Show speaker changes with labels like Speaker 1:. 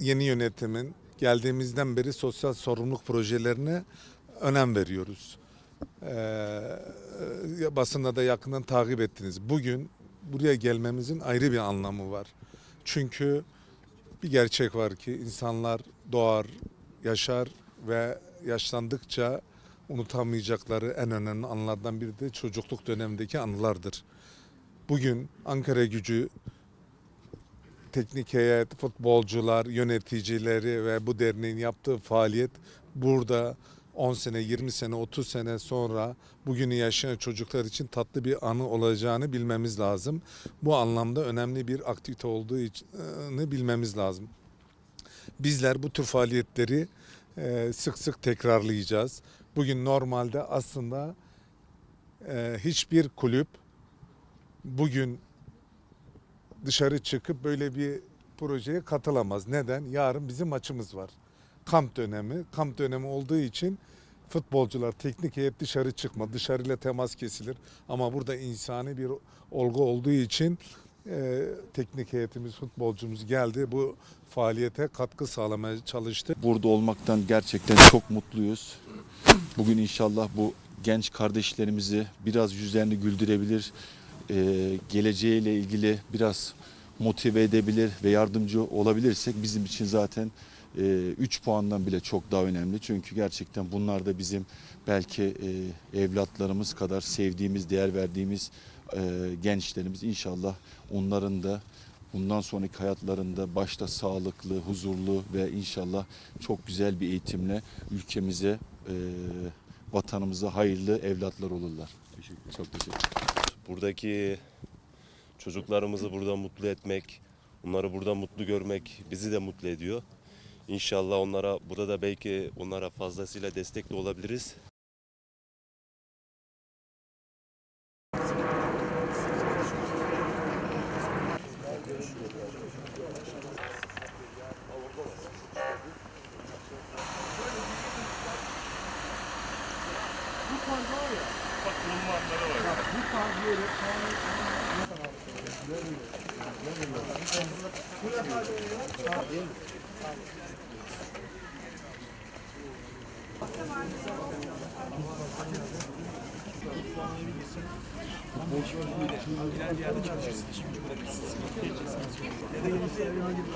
Speaker 1: yeni yönetimin geldiğimizden beri sosyal sorumluluk projelerine önem veriyoruz. Ee, basında da yakından takip ettiniz. Bugün buraya gelmemizin ayrı bir anlamı var. Çünkü bir gerçek var ki insanlar doğar, yaşar ve yaşlandıkça unutamayacakları en önemli anılardan biri de çocukluk dönemindeki anılardır. Bugün Ankara gücü teknik heyet, futbolcular, yöneticileri ve bu derneğin yaptığı faaliyet burada 10 sene, 20 sene, 30 sene sonra bugünü yaşayan çocuklar için tatlı bir anı olacağını bilmemiz lazım. Bu anlamda önemli bir aktivite olduğunu bilmemiz lazım. Bizler bu tür faaliyetleri e, sık sık tekrarlayacağız. Bugün normalde aslında e, hiçbir kulüp bugün dışarı çıkıp böyle bir projeye katılamaz. Neden? Yarın bizim maçımız var. Kamp dönemi. Kamp dönemi olduğu için futbolcular, teknik heyet dışarı çıkma. Dışarıyla temas kesilir. Ama burada insani bir olgu olduğu için e, teknik heyetimiz, futbolcumuz geldi. Bu faaliyete katkı sağlamaya çalıştı.
Speaker 2: Burada olmaktan gerçekten çok mutluyuz. Bugün inşallah bu genç kardeşlerimizi biraz yüzlerini güldürebilir, e, geleceğiyle ilgili biraz motive edebilir ve yardımcı olabilirsek bizim için zaten 3 puandan bile çok daha önemli. Çünkü gerçekten bunlar da bizim belki e, evlatlarımız kadar sevdiğimiz, değer verdiğimiz e, gençlerimiz. İnşallah onların da bundan sonraki hayatlarında başta sağlıklı, huzurlu ve inşallah çok güzel bir eğitimle ülkemize, e, vatanımıza hayırlı evlatlar olurlar. Çok teşekkür ederim
Speaker 3: buradaki çocuklarımızı burada mutlu etmek, onları burada mutlu görmek bizi de mutlu ediyor. İnşallah onlara burada da belki onlara fazlasıyla destek de olabiliriz. Bu koridor ya bak bulunma anları var. Bak bu tarz yeri Boş bir yerde çalışırsınız, şimdi bırakırsınız. Ya da yeni bir herhangi bir